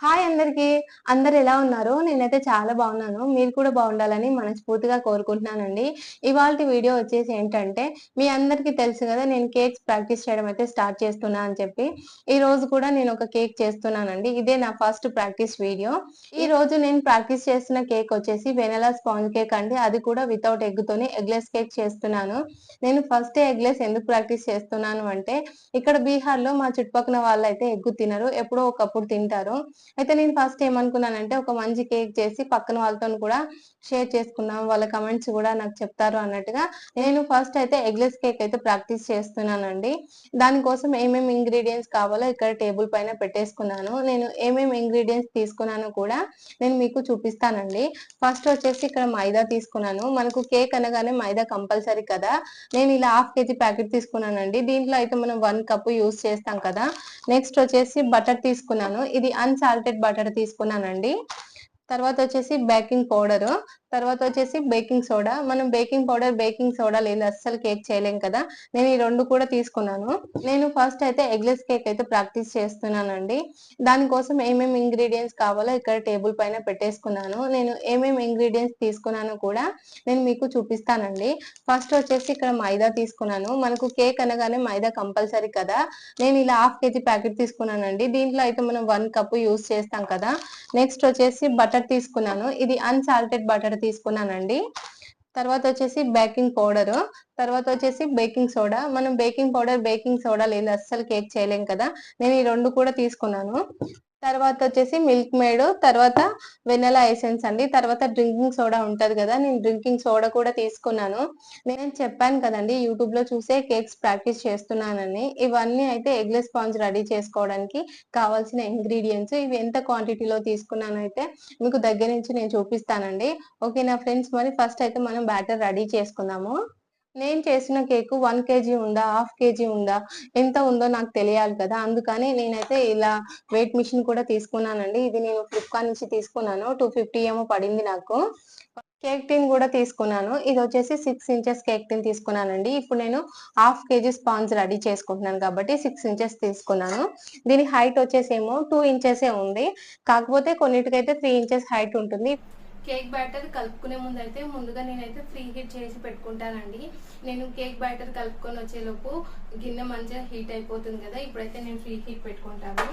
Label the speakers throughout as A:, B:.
A: Hi అందరికీ. అందరు ఎలా ఉన్నారు? నేనైతే చాలా బాగున్నాను. మీరు కూడా బాగుండాలని మనస్ఫూర్తిగా కోరుకుంటున్నానండి. ఇవాళ వీడియో వచ్చేసి ఏంటంటే మీ అందరికీ తెలుసు కదా నేను కేక్స్ ప్రాక్టీస్ చేయడం అయితే స్టార్ట్ చేస్తున్నా అని చెప్పి. ఈ రోజు కూడా నేను ఒక కేక్ చేస్తున్నానండి. ఇదే నా ఫస్ట్ ప్రాక్టీస్ వీడియో. ఈ రోజు నేను ప్రాక్టీస్ చేస్తున్న కేక్ వచ్చేసి వెనలా స్పాంజ్ కేక్ అండి. అది కూడా వితౌట్ ఎగ్తోనే ఎగ్లెస్ కేక్ చేస్తున్నాను. నేను ఫస్ట్ ఎగ్లెస్ ఎందుకు ప్రాక్టీస్ చేస్తున్నాను అంటే ఇక్కడ బీహార్లో మా చుట్టుపక్కల వాళ్ళు అయితే ఎగ్గు తినరు. ఎప్పుడో ఒకప్పుడు తింటారు. అయితే నేను ఫస్ట్ ఏమనుకున్నానంటే ఒక మంచి కేక్ చేసి పక్కన వాళ్ళతో కూడా షేర్ చేసుకున్నాం. వాళ్ళ కమెంట్స్ కూడా నాకు చెప్తారు అన్నట్టుగా నేను ఫస్ట్ అయితే ఎగ్లెస్ కేక్ అయితే ప్రాక్టీస్ చేస్తున్నానండి. దానికోసం ఏమేమి ఇంగ్రీడియంట్స్ కావాలో ఇక్కడ టేబుల్ పైన పెట్టేసుకున్నాను. నేను ఏమేమి ఇంగ్రీడియంట్స్ తీసుకున్నాను కూడా నేను మీకు చూపిస్తానండి. ఫస్ట్ వచ్చేసి ఇక్కడ మైదా తీసుకున్నాను. మనకు కేక్ అనగానే మైదా కంపల్సరీ కదా. నేను ఇలా హాఫ్ కేజీ ప్యాకెట్ తీసుకున్నానండి. దీంట్లో అయితే మనం వన్ కప్ యూస్ చేస్తాం కదా. నెక్స్ట్ వచ్చేసి బటర్ తీసుకున్నాను. ఇది సాల్టెడ్ బటర్ తీసుకున్నానండి. తర్వాత వచ్చేసి బేకింగ్ పౌడర్ తర్వాత వచ్చేసి బేకింగ్ సోడా మనం బేకింగ్ పౌడర్ బేకింగ్ సోడా లేదు అస్సలు కేక్ చేయలేం కదా. నేను ఈ రెండు కూడా తీసుకున్నాను. నేను ఫస్ట్ అయితే ఎగ్లెస్ కేక్ అయితే ప్రాక్టీస్ చేస్తున్నానండి. దానికోసం ఏమేమి ఇంగ్రీడియంట్స్ కావాలో ఇక్కడ టేబుల్ పైన పెట్టేసుకున్నాను. నేను ఏమేమి ఇంగ్రీడియంట్స్ తీసుకున్నాను కూడా నేను మీకు చూపిస్తానండి. ఫస్ట్ వచ్చేసి ఇక్కడ మైదా తీసుకున్నాను. మనకు కేక్ అనగానే మైదా కంపల్సరీ కదా. నేను ఇలా హాఫ్ కేజీ ప్యాకెట్ తీసుకున్నానండి. దీంట్లో అయితే మనం వన్ కప్ యూస్ చేస్తాం కదా. నెక్స్ట్ వచ్చేసి బటర్ తీసుకున్నాను. ఇది అన్సాల్టెడ్ బటర్ తీసుకున్నానండి. తర్వాత వచ్చేసి బేకింగ్ పౌడర్ తర్వాత వచ్చేసి బేకింగ్ సోడా మనం బేకింగ్ పౌడర్ బేకింగ్ సోడా లేదు అస్సలు కేక్ చేయలేం కదా. నేను ఈ రెండు కూడా తీసుకున్నాను. తర్వాత వచ్చేసి మిల్క్ మేడ్ తర్వాత వెనలా ఎసెన్స్ అండి. తర్వాత డ్రింకింగ్ సోడా ఉంటది కదా నేను డ్రింకింగ్ సోడా కూడా తీసుకున్నాను. నేను చెప్పాను కదండి యూట్యూబ్లో చూసే కేక్స్ ప్రాక్టీస్ చేస్తున్నానని. ఇవన్నీ అయితే ఎగ్లెస్ స్పాంజ్ రెడీ చేసుకోవడానికి కావాల్సిన ఇంగ్రీడియంట్స్ ఇవి ఎంత క్వాంటిటీలో తీసుకున్నాను అయితే మీకు దగ్గర నుంచి నేను చూపిస్తానండి. ఓకే నా ఫ్రెండ్స్? మరి ఫస్ట్ అయితే మనం బ్యాటర్ రెడీ చేసుకుందాము. నేను చేసిన కేక్ వన్ కేజీ ఉందా హాఫ్ కేజీ ఉందా ఎంత ఉందో నాకు తెలియాలి కదా. అందుకని నేనైతే ఇలా వెయిట్ మిషన్ కూడా తీసుకున్నానండి. ఇది నేను ఫ్లిప్కార్ట్ నుంచి తీసుకున్నాను. టూ ఫిఫ్టీ ఏమో పడింది నాకు. కేక్ టిన్ కూడా తీసుకున్నాను. ఇది వచ్చేసి సిక్స్ ఇంచెస్ కేక్ టిన్ తీసుకున్నానండి. ఇప్పుడు నేను హాఫ్ కేజీ స్పాంజ్ రెడీ చేసుకుంటున్నాను కాబట్టి సిక్స్ ఇంచెస్ తీసుకున్నాను. దీని హైట్ వచ్చేసి ఏమో టూ ఇంచెసే ఉంది. కాకపోతే కొన్నిటికైతే త్రీ ఇంచెస్ హైట్ ఉంటుంది.
B: కేక్ బ్యాటర్ కలుపుకునే ముందు అయితే ముందుగా నేనైతే ఫ్రీ హీట్ చేసి పెట్టుకుంటానండి. నేను కేక్ బ్యాటర్ కలుపుకొని వచ్చేలోపు గిన్నె మంచిగా హీట్ అయిపోతుంది కదా ఇప్పుడైతే నేను ఫ్రీ హీట్ పెట్టుకుంటాను.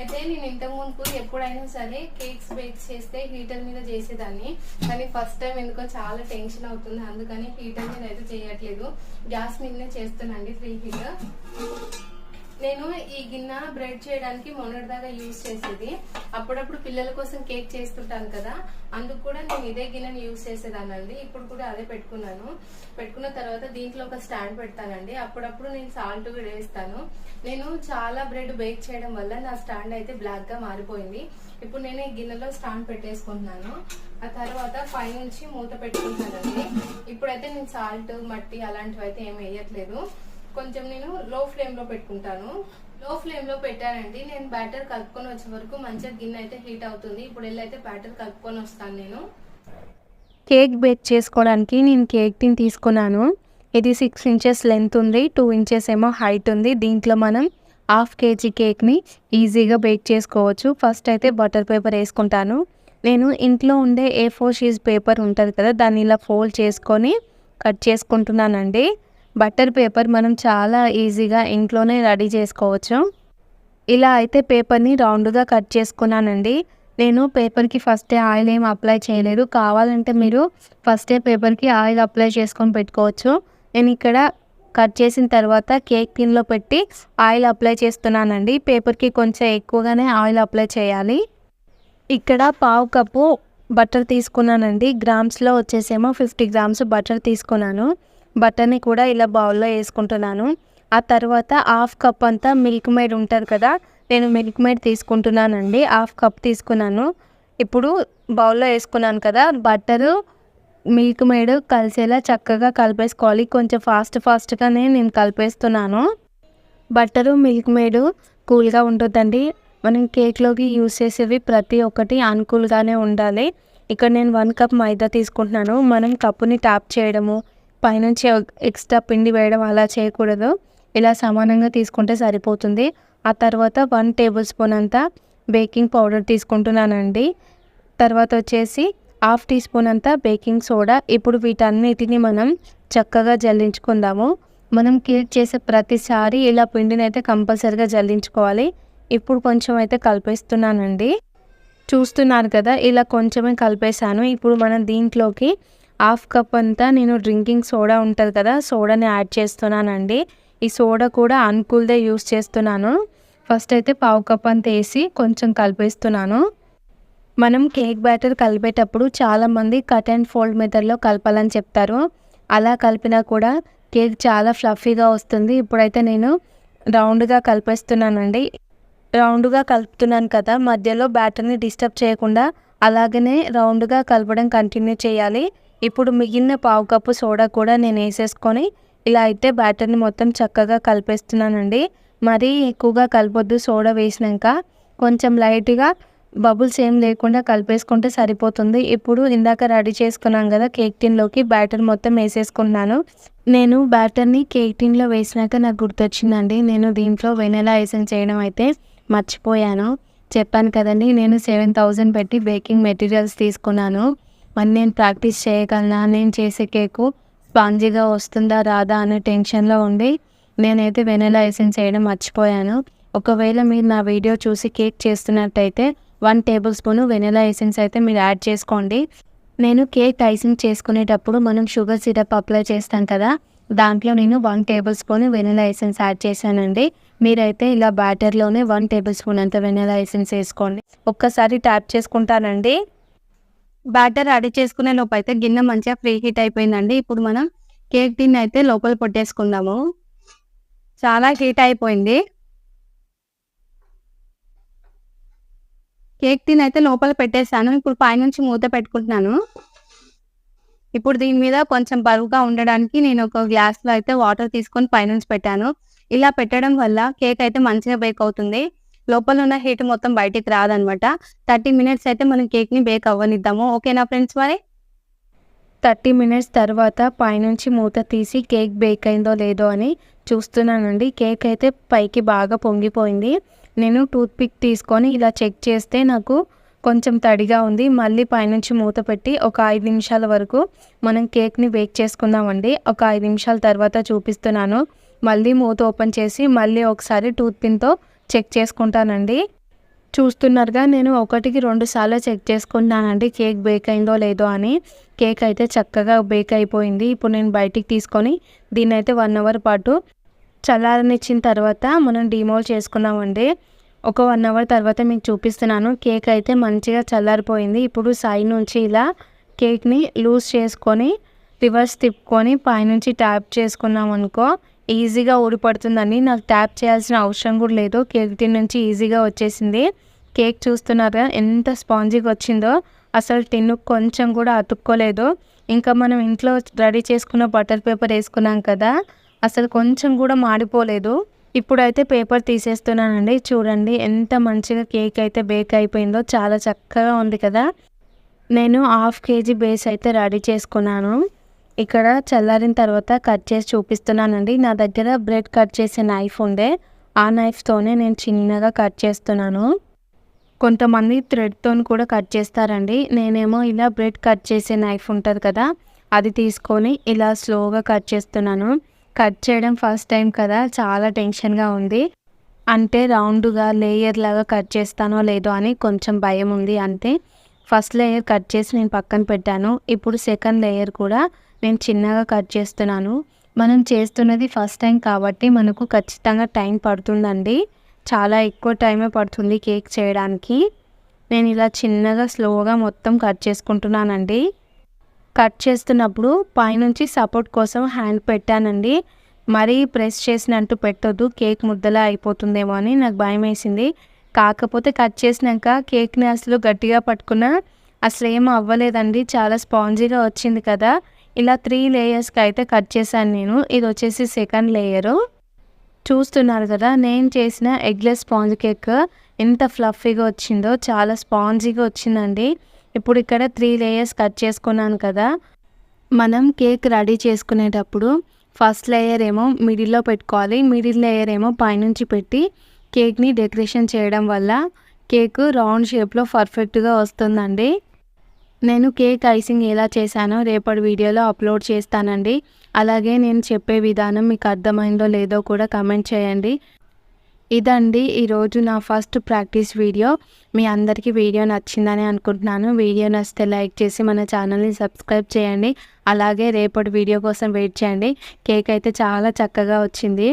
B: అయితే నేను ఇంతకు ముందు ఎప్పుడైనా సరే కేక్స్ బేక్ చేస్తే హీటర్ మీద చేసేదాన్ని. కానీ ఫస్ట్ టైం ఎందుకో చాలా టెన్షన్ అవుతుంది అందుకని హీటర్ మీద అయితే చేయట్లేదు. గ్యాస్ మీదనే చేస్తానండి ఫ్రీ హీట్ నేను ఈ గిన్నె బ్రెడ్ చేయడానికి మొన్నటిదాకా యూజ్ చేసేది. అప్పుడప్పుడు పిల్లల కోసం కేక్ చేస్తుంటాను కదా అందుకు కూడా నేను ఇదే గిన్నెని యూజ్ చేసేదానండి ఇప్పుడు కూడా అదే పెట్టుకున్నాను. పెట్టుకున్న తర్వాత దీంట్లో ఒక స్టాండ్ పెడతానండి. అప్పుడప్పుడు నేను సాల్ట్ కూడా వేస్తాను. నేను చాలా బ్రెడ్ బేక్ చేయడం వల్ల నా స్టాండ్ అయితే బ్లాక్గా మారిపోయింది. ఇప్పుడు నేను ఈ గిన్నెలో స్టాండ్ పెట్టేసుకుంటున్నాను. ఆ తర్వాత పైనుంచి మూత పెట్టుకుంటానండి ఇప్పుడైతే నేను సాల్ట్ మట్టి అలాంటివి అయితే ఏం వేయట్లేదు. కొంచెం నేను లో ఫ్లేమ్లో పెట్టుకుంటాను. లో ఫ్లేమ్లో పెట్టానండి. నేను బ్యాటర్ కలుపుకొని వచ్చే వరకు మంచిగా గిన్నె అయితే హీట్ అవుతుంది. ఇప్పుడు వెళ్ళైతే బ్యాటర్ కలుపుకొని వస్తాను నేను.
C: కేక్ బేక్ చేసుకోవడానికి నేను కేక్ టిన్ తీసుకున్నాను. ఇది సిక్స్ ఇంచెస్ లెంత్ ఉంది. టూ ఇంచెస్ ఏమో హైట్ ఉంది. దీంట్లో మనం హాఫ్ కేజీ కేక్ని ఈజీగా బేక్ చేసుకోవచ్చు. ఫస్ట్ అయితే బటర్ పేపర్ వేసుకుంటాను. నేను ఇంట్లో ఉండే ఏ ఫోర్ షీజ్ పేపర్ ఉంటుంది కదా దాన్ని ఇలా ఫోల్డ్ చేసుకొని కట్ చేసుకుంటున్నానండి. బట్టర్ పేపర్ మనం చాలా ఈజీగా ఇంట్లోనే రెడీ చేసుకోవచ్చు. ఇలా అయితే పేపర్ని రౌండ్గా కట్ చేసుకున్నానండి. నేను పేపర్కి ఫస్టే ఆయిల్ ఏం అప్లై చేయలేదు. కావాలంటే మీరు ఫస్టే పేపర్కి ఆయిల్ అప్లై చేసుకొని పెట్టుకోవచ్చు. నేను ఇక్కడ కట్ చేసిన తర్వాత కేక్ టిన్లో పెట్టి ఆయిల్ అప్లై చేస్తున్నానండి. పేపర్కి కొంచెం ఎక్కువగానే ఆయిల్ అప్లై చేయాలి. ఇక్కడ పావు కప్పు బటర్ తీసుకున్నానండి. గ్రామ్స్లో వచ్చేసేమో ఫిఫ్టీ గ్రామ్స్ బటర్ తీసుకున్నాను. బటర్ని కూడా ఇలా బౌల్లో వేసుకుంటున్నాను. ఆ తర్వాత హాఫ్ కప్ అంతా మిల్క్ మేడ్ ఉంటుంది కదా నేను మిల్క్ మేడ్ తీసుకుంటున్నానండి. హాఫ్ కప్ తీసుకున్నాను. ఇప్పుడు బౌల్లో వేసుకున్నాను కదా బట్టరు మిల్క్ మేడ్ కలిసేలా చక్కగా కలిపేసుకోవాలి. కొంచెం ఫాస్ట్ ఫాస్ట్గానే నేను కలిపేస్తున్నాను. బట్టరు మిల్క్ మేడ్ కూల్గా ఉంటుందండి. మనం కేక్లోకి యూస్ చేసేవి ప్రతి ఒక్కటి అనుకూల్గానే ఉండాలి. ఇక్కడ నేను వన్ కప్ మైదా తీసుకుంటున్నాను. మనం కప్పుని ట్యాప్ చేయడము పైనుంచి ఎక్స్ట్రా పిండి వేయడం అలా చేయకూడదు. ఇలా సమానంగా తీసుకుంటే సరిపోతుంది. ఆ తర్వాత వన్ టేబుల్ స్పూన్ అంతా బేకింగ్ పౌడర్ తీసుకుంటున్నానండి. తర్వాత వచ్చేసి హాఫ్ టీ స్పూన్ అంతా బేకింగ్ సోడా. ఇప్పుడు వీటన్నిటిని మనం చక్కగా జల్లించుకుందాము. మనం కేక్ చేసే ప్రతిసారి ఇలా పిండిని అయితే కంపల్సరిగా జల్లించుకోవాలి. ఇప్పుడు కొంచెం అయితే కలిపేస్తున్నానండి. చూస్తున్నారు కదా ఇలా కొంచెమే కలిపేశాను. ఇప్పుడు మనం దీంట్లోకి హాఫ్ కప్ అంతా నేను డ్రింకింగ్ సోడా ఉంటుంది కదా సోడాని యాడ్ చేస్తున్నానండి. ఈ సోడా కూడా అన్కూల్దే యూస్ చేస్తున్నాను. ఫస్ట్ అయితే పావు కప్ అంత వేసి కొంచెం కలిపేస్తున్నాను. మనం కేక్ బ్యాటర్ కలిపేటప్పుడు చాలామంది కట్ అండ్ ఫోల్డ్ మెథడ్లో కలపాలని చెప్తారు. అలా కలిపినా కూడా కేక్ చాలా ఫ్లఫీగా వస్తుంది. ఇప్పుడైతే నేను రౌండ్గా కలిపేస్తున్నానండి. రౌండ్గా కలుపుతున్నాను కదా మధ్యలో బ్యాటర్ని డిస్టర్బ్ చేయకుండా అలాగనే రౌండ్గా కలపడం కంటిన్యూ చేయాలి. ఇప్పుడు మిగిలిన పావు కప్పు సోడా కూడా నేను వేసేసుకొని ఇలా అయితే బ్యాటర్ని మొత్తం చక్కగా కలిపేస్తున్నానండి. మరీ ఎక్కువగా కలపొద్దు సోడా వేసినాక. కొంచెం లైట్గా బబుల్స్ ఏం లేకుండా కలిపేసుకుంటే సరిపోతుంది. ఇప్పుడు ఇందాక రెడీ చేసుకున్నాం కదా కేక్ టిన్లోకి బ్యాటర్ మొత్తం వేసేసుకున్నాను నేను బ్యాటర్ని కేక్ టిన్లో వేసినాక నాకు గుర్తొచ్చిందండి. నేను దీంట్లో వెనెలా ఎసెన్స్ చేయడం అయితే మర్చిపోయాను. చెప్పాను కదండి నేను సెవెన్ థౌజండ్ పెట్టి బేకింగ్ మెటీరియల్స్ తీసుకున్నాను. మరి నేను ప్రాక్టీస్ చేయగలనా? నేను చేసే కేకు స్పాంజీగా వస్తుందా రాదా అనే టెన్షన్లో ఉండి నేనైతే వెనీలా ఎసెన్స్ చేయడం మర్చిపోయాను. ఒకవేళ మీరు నా వీడియో చూసి కేక్ చేస్తున్నట్టయితే one tablespoon vanilla essence అయితే మీరు యాడ్ చేసుకోండి. నేను కేక్ ఐసింగ్ చేసుకునేటప్పుడు మనం షుగర్ సిరప్ అప్లై చేస్తాం కదా దాంట్లో నేను one tablespoon vanilla essence add చేశానండి. మీరైతే ఇలా బ్యాటర్లోనే వన్ టేబుల్ స్పూన్ అంత వెనిలా ఎసెన్స్ వేసుకోండి. ఒక్కసారి ట్యాప్ చేసుకుంటానండి. బ్యాటర్ రెడీ చేసుకునే లోపు అయితే గిన్నె మంచిగా ఫ్రీ హీట్ అయిపోయిందండి. ఇప్పుడు మనం కేక్ టిన్ అయితే లోపల పొట్టేసుకుందాము. చాలా హీట్ అయిపోయింది. కేక్ టిన్ అయితే లోపల పెట్టేశాను. ఇప్పుడు పైనుంచి మూత పెట్టుకుంటున్నాను. ఇప్పుడు దీని మీద కొంచెం బరువుగా ఉండడానికి నేను ఒక గ్లాస్లో అయితే వాటర్ తీసుకొని పైనుంచి పెట్టాను. ఇలా పెట్టడం వల్ల కేక్ అయితే మంచిగా బేక్ అవుతుంది. లోపల ఉన్న హీట్ మొత్తం బయటికి రాదనమాట. థర్టీ మినిట్స్ అయితే మనం కేక్ని బేక్ అవ్వనిద్దాము. ఓకేనా ఫ్రెండ్స్ మరి? థర్టీ మినిట్స్ తర్వాత పైనుంచి మూత తీసి కేక్ బేక్ అయిందో లేదో అని చూస్తున్నానండి. కేక్ అయితే పైకి బాగా పొంగిపోయింది. నేను టూత్ పిక్ తీసుకొని ఇలా చెక్ చేస్తే నాకు కొంచెం తడిగా ఉంది. మళ్ళీ పైనుంచి మూత పెట్టి ఒక ఐదు నిమిషాల వరకు మనం కేక్ని బేక్ చేసుకుందామండి. ఒక ఐదు నిమిషాల తర్వాత చూపిస్తున్నాను. మళ్ళీ మూత ఓపెన్ చేసి మళ్ళీ ఒకసారి టూత్ పిన్తో చెక్ చేసుకుంటానండి. చూస్తున్నారుగా నేను ఒకటికి రెండు సార్లు చెక్ చేసుకుంటానండి కేక్ బేక్ అయిందో లేదో అని. కేక్ అయితే చక్కగా బేక్ అయిపోయింది. ఇప్పుడు నేను బయటికి తీసుకొని దీన్ని అయితే వన్ అవర్ పాటు చల్లారనిచ్చిన తర్వాత మనం డిమోల్ చేసుకున్నామండి. ఒక వన్ అవర్ తర్వాత మీకు చూపిస్తున్నాను. కేక్ అయితే మంచిగా చల్లారిపోయింది. ఇప్పుడు సైడ్ నుంచి ఇలా కేక్ని లూజ్ చేసుకొని రివర్స్ తిప్పుకొని పైనుంచి ట్యాప్ చేసుకున్నాం అనుకో ఈజీగా ఊడిపడుతుందని నాకు ట్యాప్ చేయాల్సిన అవసరం కూడా లేదు. కేక్ టిన్ నుంచి ఈజీగా వచ్చేసింది. కేక్ చూస్తున్నారా ఎంత స్పాంజీగా వచ్చిందో. అసలు టిన్ను కొంచెం కూడా అతుక్కోలేదు. ఇంకా మనం ఇంట్లో రెడీ చేసుకున్న బటర్ పేపర్ వేసుకున్నాం కదా అసలు కొంచెం కూడా మాడిపోలేదు. ఇప్పుడైతే పేపర్ తీసేస్తున్నానండి. చూడండి ఎంత మంచిగా కేక్ అయితే బేక్ అయిపోయిందో. చాలా చక్కగా ఉంది కదా. నేను హాఫ్ కేజీ బేస్ అయితే రెడీ చేసుకున్నాను. ఇక్కడ చల్లారిన తర్వాత కట్ చేసి చూపిస్తున్నానండి. నా దగ్గర బ్రెడ్ కట్ చేసే నైఫ్ ఉండే. ఆ నైఫ్తోనే నేను చిన్నగా కట్ చేస్తున్నాను. కొంతమంది థ్రెడ్తో కూడా కట్ చేస్తారండి. నేనేమో ఇలా బ్రెడ్ కట్ చేసే నైఫ్ ఉంటుంది కదా అది తీసుకొని ఇలా స్లోగా కట్ చేస్తున్నాను. కట్ చేయడం ఫస్ట్ టైం కదా చాలా టెన్షన్గా ఉంది. అంటే రౌండ్గా లేయర్ లాగా కట్ చేస్తానో లేదో అని కొంచెం భయం ఉంది అంతే. ఫస్ట్ లేయర్ కట్ చేసి నేను పక్కన పెట్టాను. ఇప్పుడు సెకండ్ లేయర్ కూడా నేను చిన్నగా కట్ చేస్తున్నాను. మనం చేస్తున్నది ఫస్ట్ టైం కాబట్టి మనకు ఖచ్చితంగా టైం పడుతుందండి. చాలా ఎక్కువ టైమే పడుతుంది కేక్ చేయడానికి. నేను ఇలా చిన్నగా స్లోగా మొత్తం కట్ చేసుకుంటున్నానండి. కట్ చేస్తున్నప్పుడు పైనుంచి సపోర్ట్ కోసం హ్యాండ్ పెట్టానండి. మరీ ప్రెస్ చేసినట్టు పెట్టొద్దు కేక్ ముద్దలా అయిపోతుందేమో అని నాకు భయం వేసింది కాకపోతే కట్ చేసినాక కేక్ని అసలు గట్టిగా పట్టుకున్నా అసలు ఏం అవ్వలేదండి. చాలా స్పాంజీగా వచ్చింది కదా. ఇలా త్రీ లేయర్స్కి అయితే కట్ చేశాను నేను. ఇది వచ్చేసి సెకండ్ లేయరు చూస్తున్నారు కదా నేను చేసిన ఎగ్లెస్ స్పాంజ్ కేక్ ఎంత ఫ్లఫీగా వచ్చిందో చాలా స్పాంజీగా వచ్చిందండి. ఇప్పుడు ఇక్కడ త్రీ లేయర్స్ కట్ చేసుకున్నాను కదా. మనం కేక్ రెడీ చేసుకునేటప్పుడు ఫస్ట్ లేయర్ ఏమో మిడిల్లో పెట్టుకోవాలి. మిడిల్ లేయర్ ఏమో పైనుంచి పెట్టి కేక్ని డెకరేషన్ చేయడం వల్ల కేక్ రౌండ్ షేప్లో పర్ఫెక్ట్గా వస్తుందండి. నేను కేక్ ఐసింగ్ ఎలా చేశానో రేపటి వీడియోలో అప్లోడ్ చేస్తానండి. అలాగే నేను చెప్పే విధానం మీకు అర్థమైందో లేదో కూడా కమెంట్ చేయండి. ఇదండి ఈరోజు నా ఫస్ట్ ప్రాక్టీస్ వీడియో. మీ అందరికీ వీడియో నచ్చిందని అనుకుంటున్నాను. వీడియో నచ్చితే లైక్ చేసి మన ఛానల్ని సబ్స్క్రైబ్ చేయండి. అలాగే రేపటి వీడియో కోసం వెయిట్ చేయండి. కేక్ అయితే చాలా చక్కగా వచ్చింది.